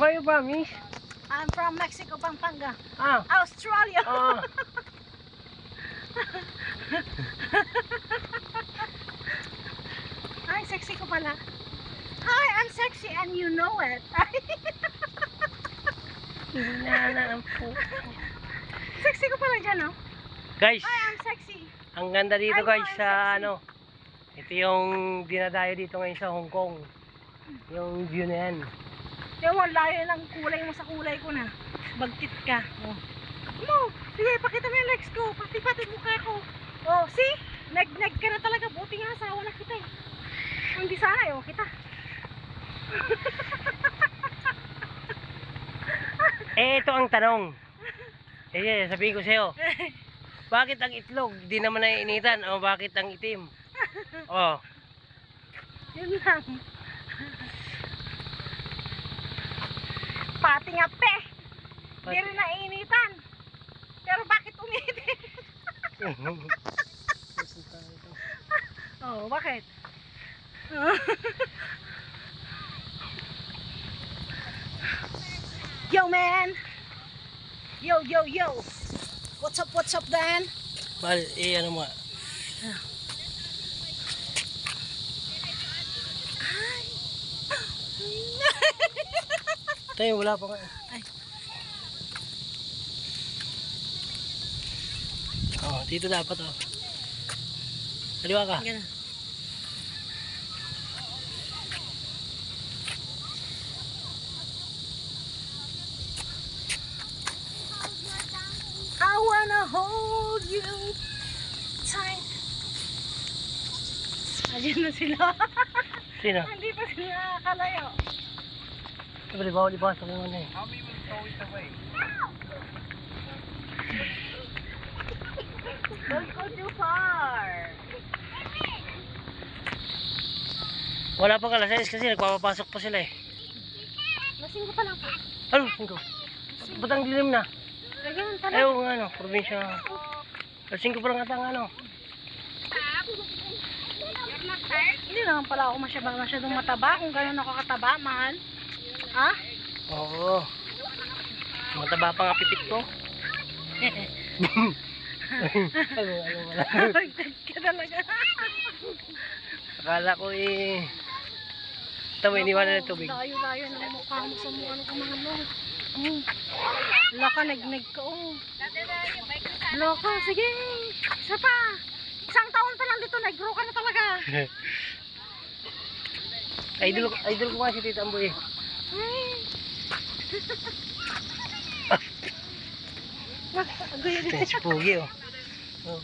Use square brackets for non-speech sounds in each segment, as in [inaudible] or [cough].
Where you from, miss? I'm from Mexico, Pampanga. Ah. Australia. Ah. [laughs] Hi, sexy ko pala. Hi, I'm sexy and you know it. Hinanaan [laughs] po. sexy ko pala dyan, no? Guys, Hi, I'm sexy. ang ganda dito Ay, guys sa ano. Ito yung dinadayo dito ngayon sa Hong Kong. Yung view na yan. Mo, layo ng kulay mo sa kulay ko na. Bagtit ka. Oh. Mo, sige, pakita mo yung legs ko. Pati-pati mukha ko. Oh, see? Nag-nag ka na talaga. Buti nga asawa na kita eh. Hindi sana eh, oh, kita. [laughs] Eh, ito ang tanong. Eh, sabihin ko sa'yo. [laughs] Bakit ang itlog di naman naiinitan? O bakit ang itim? [laughs] Oh, Yun lang. Pati nga pe. Di Pati- rin nainitan. Pero bakit umiitin? [laughs] oh, bakit? [laughs] yo man. Yo yo yo. What's up what's up Dan? Bal, eh, ano mo? nga. Tayo, wala pa nga. Ay. Oh, dito dapat oh. Kaliwa ka. Ganun. I wanna hold you tight. Ayun na sila. Sino? Hindi pa sila nakakalayo. Sabi, bawal ibasok yung ano eh. Don't go too far. Wala pang alas 6 kasi nagpapapasok pa sila eh. Lasing ko pa lang po. Ano? Singko? Ba't ang dilim na? Pala. Ayaw nga ano, probinsya. Alas 5 pa lang ata ang ano. Hindi naman pala ako masyadong, masyadong mataba. Kung gano'n ako kataba, mahal. Ha? Oo. Mataba pa nga pipit ko. ano, wala. Bagdad ka talaga. Akala ko eh. Tama, iniwanan ng tubig. Layo-layo ng mukha mo sa mukha ng mga ano. Mm. Laka, nag-nag ka. Oh. Laka, sige. Isa pa. Isang taon pa lang dito, nag-grow ka na talaga. [laughs] idol, idol ko nga si Tita Amboy eh. Agoy. Si Pugi oh. oh.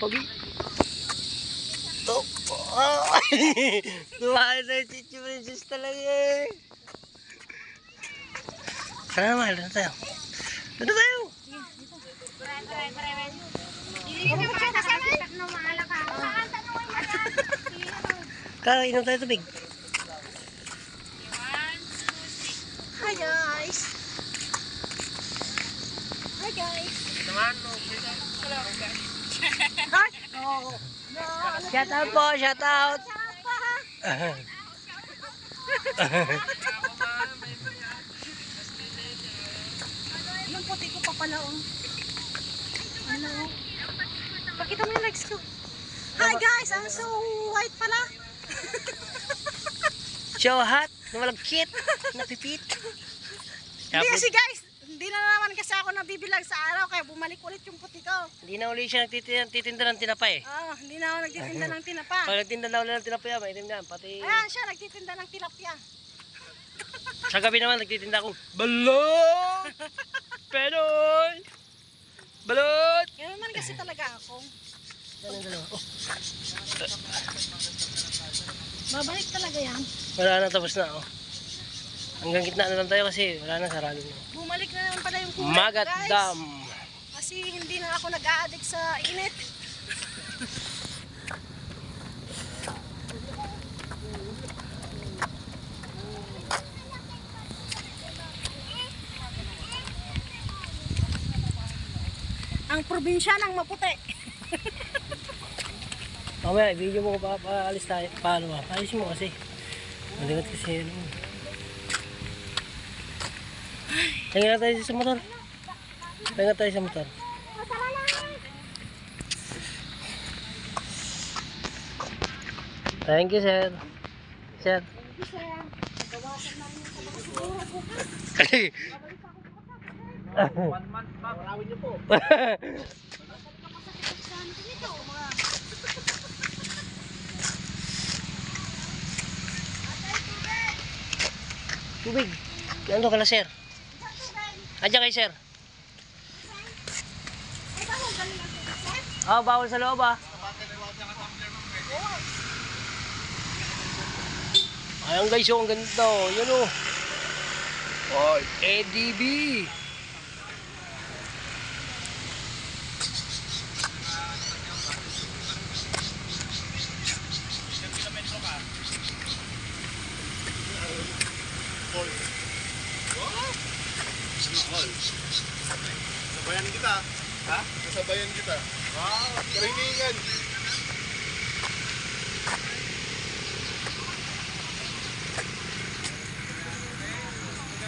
Pugi. Oh. [laughs] Oh. Tumahan na si Chichi Princess talaga eh. Tara na mahal, doon tayo. Doon tayo. Kaya inom tayo tubig. Hi guys. Hi guys. Hi. Oh. No. Shout out po, shout out. Yung puti ko pa pala oh. Ano. Pakita mo yung legs ko. Hi guys, I'm so white pala. Show hot, namalagkit, napipit. Hindi kasi guys, hindi na naman kasi ako nabibilang sa araw kaya bumalik ulit yung puti ko. Hindi na uli siya nagtitinda, ng tinapay. Ah, hindi na ako nagtitinda ng tinapa. Pag nagtinda na uli ng tinapay, maitim na. Pati Ayan siya, nagtitinda ng tilapia. [laughs] sa gabi naman nagtitinda akong balot! [laughs] Penoy! Balot! Ganun man kasi talaga ako. Yung dalawa? Oh, Babalik talaga yan. wala na, tapos na. Oh. Hanggang gitna na lang tayo kasi wala na, sarado na. Bumalik na naman pala yung kulay Magat guys. Dam! Kasi hindi na ako nag-a-addict sa init. Ang probinsya ng maputi. Mamaya, video mo ko pa, paalis tayo. Paano ba? Alis mo kasi. Maligat kasi ano. Tingnan tayo sa motor. Tingnan tayo sa motor. Thank you, sir. Sir. One month pa, marawin niyo po. Tubig. Ano ka na, sir? Andiyan kayo, sir. Ah, bawal sa loob ah. Ayan guys, oh, ang ganda oh. Yan oh. Oh, ADB. Sabayan kita. Ha? Sabayan kita. Wow, trainingan.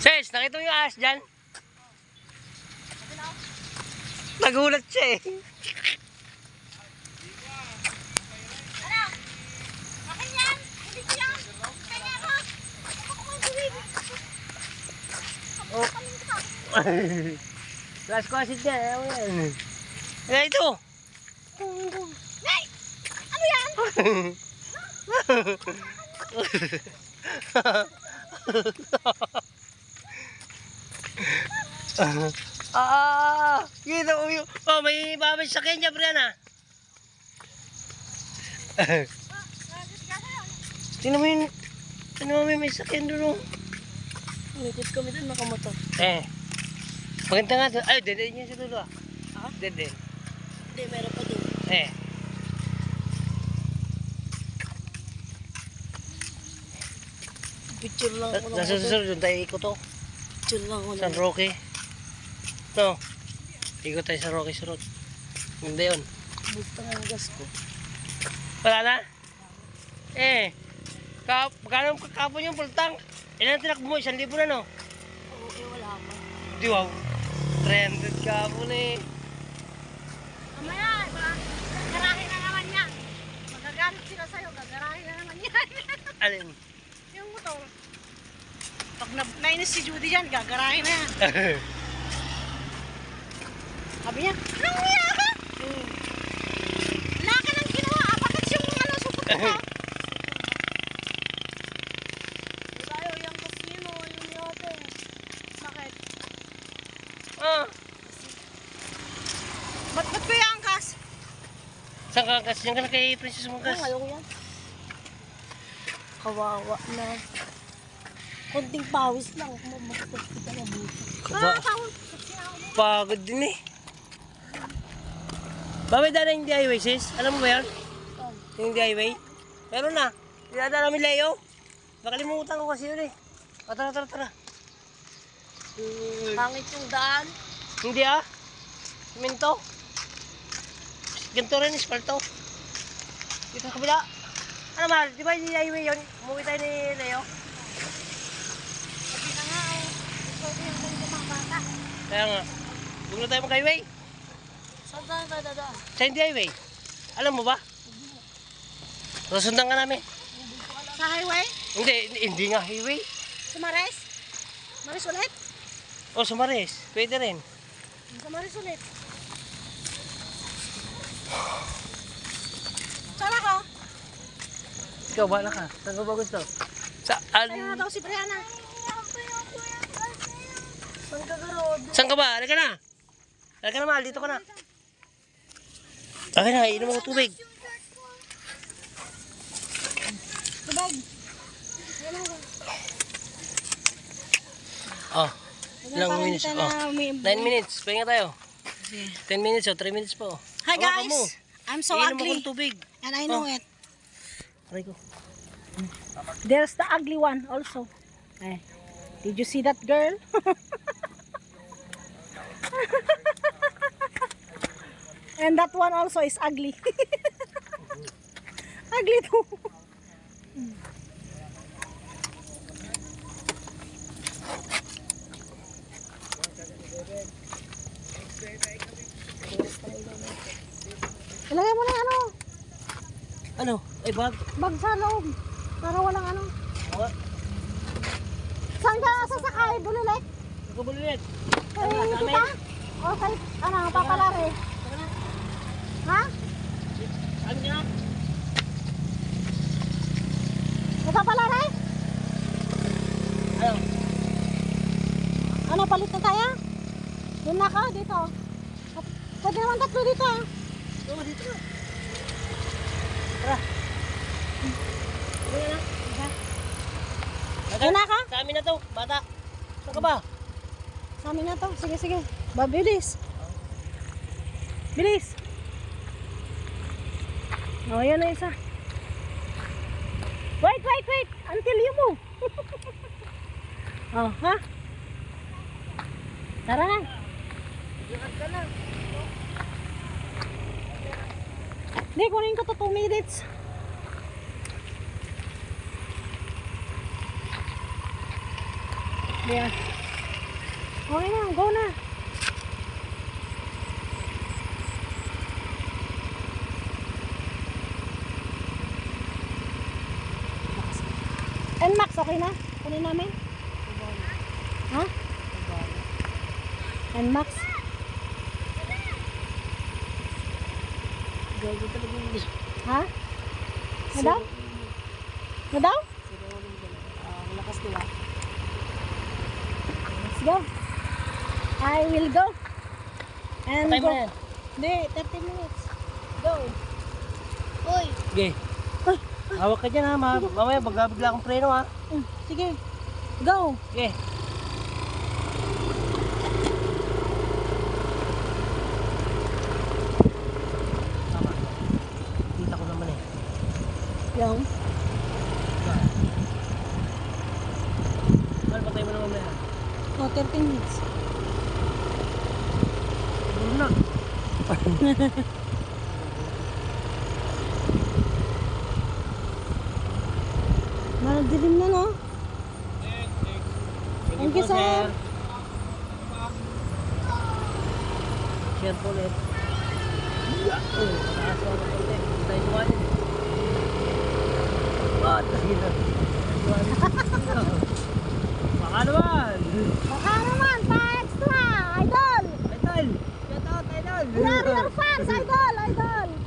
Sis, nakita mo yung ahas dyan? Nagulat siya eh. Oh. Last ayaw mo yan. Kaya ito. Nay! Ano yan? ah, kita mo yung... Oh, may babay sa Kenya, Brianna. [laughs] Tingnan mo yun. Tingnan mo may sakyan doon. oh. Umikot kami dun, nakamotor. Eh. Maganda nga doon. Ay, dede niya sa dulo ah. Ah? Dede. Hindi, meron pa din. Eh. Picture lang Na- Nasa susunod doon tayo ikot to. Picture lang ako San Roque. No. Ikot tayo sa Roque Surot. Ganda yun. Basta nga ang gas ko. Wala na? Eh. Ka Magkano kakapon yung pultang? Ilan tinakbo mo? Isang libo na no? Oo, eh, wala pa. Di wow. 300 kapon eh. Mamaya, iba, gagarahin na naman yan. Magagalit sila sa'yo, gagarahin na naman yan. [laughs] Alin? yung motor. Pag na nainis si Judy dyan, gagarahin na yan. [laughs] Sabi niya, anong niya? Hmm. Wala ka nang ginawa, bakit yung ano, supot ko? Tayo, yung kasino, yung yote. Bakit? ah. Ba't ba't ko yung angkas? Kasi yung ka na kay Princess Mungkas? ayoko yan. Kawawa na. Konting pawis lang. Mamakot kita na buti. Kaba. Pagod din eh. Bakit dala yung DIY sis? Alam mo ba yan? Yung DIY? Meron na. Dinadala namin Leo. Nakalimutan ko kasi yun eh. O, tara, tara, tara. Pangit yung daan. Hindi ah. Siminto. Ganito rin, ispalto. Dito sa kabila. Ano mahal? Di ba yung DIY yun? Umuwi tayo ni Leo. Sabi na nga eh. Din yung mga bata. Kaya nga. Huwag na tayo mag-highway. Saan tayo tayo dadaan? Sa hindi highway. Alam mo ba? Susundan ka namin. Sa highway? Hindi, hindi, hindi nga highway. Sa Mares? Mares ulit? O, sumaris. Pwede rin. Sa Mares ulit. Saan ako? Ikaw, bahala ka. Saan ka ba gusto? Saan? Sa'yo na daw si Brianna. Saan ka garod? Saan ka ba? Halika na. Halika na, mahal. Dito ka na. Okay na, inom ako tubig. Tubag. Oh, ilang minutes? Oh, 9 minutes. Pahinga tayo. 10 minutes o, 3 minutes pa oh. Hi guys! mo. I'm so Inom ugly. akong tubig. And I know Oh. it. Aray ko. There's the ugly one also. Eh, did you see that girl? [laughs] And that one also is ugly. [laughs] ugly too. Ilagay mo na yung ano, Ay, bag. bag sa loob. Para walang ano. Awa. Saan ka sasakay, bulilit? Nagkabulilit. Kay Tama, tama tita? O kay, ano, papalari? Ha? Saan ka papalari? Ano, palit na tayo? Doon na ka, dito. Pwede naman tatlo dito ah. Oo, dito na. Tara. Tara na. Doon na ka? Sa amin na to, bata. Saan ka ba? Sa amin na to. Sige, sige. Babilis. Bilis. Oh, yan na isa. Wait, wait, wait. Until you move. [laughs] oh, ha? Tara na. Hindi, kunin ko to 2 minutes. Yan. Okay na, go na. NMAX, okay na? Kunin namin? Ha? NMAX? Gago talaga hindi. Ha? Na daw? Na daw? Lakas nila. Go. I will go. And Patay go. Hindi, 30 minutes. Go. Uy. Sige. Ay, Hawak ka dyan ha. Ma mamaya bigla bigla akong preno ha. Mm, sige. Go. Sige. Tama. Kita ko naman eh. Yung. Ano, patay mo na mamaya. Oh, 30 minutes. Ano na? Madilim na, no? Thank you, sir. Share po ulit. Oh, mataas ako ng konti. Tayo tuwan. Ah, tayo na. Baka naman. Baka naman, pa extra. Idol. Idol! Shout out, Idol! We are your fans, idol, idol.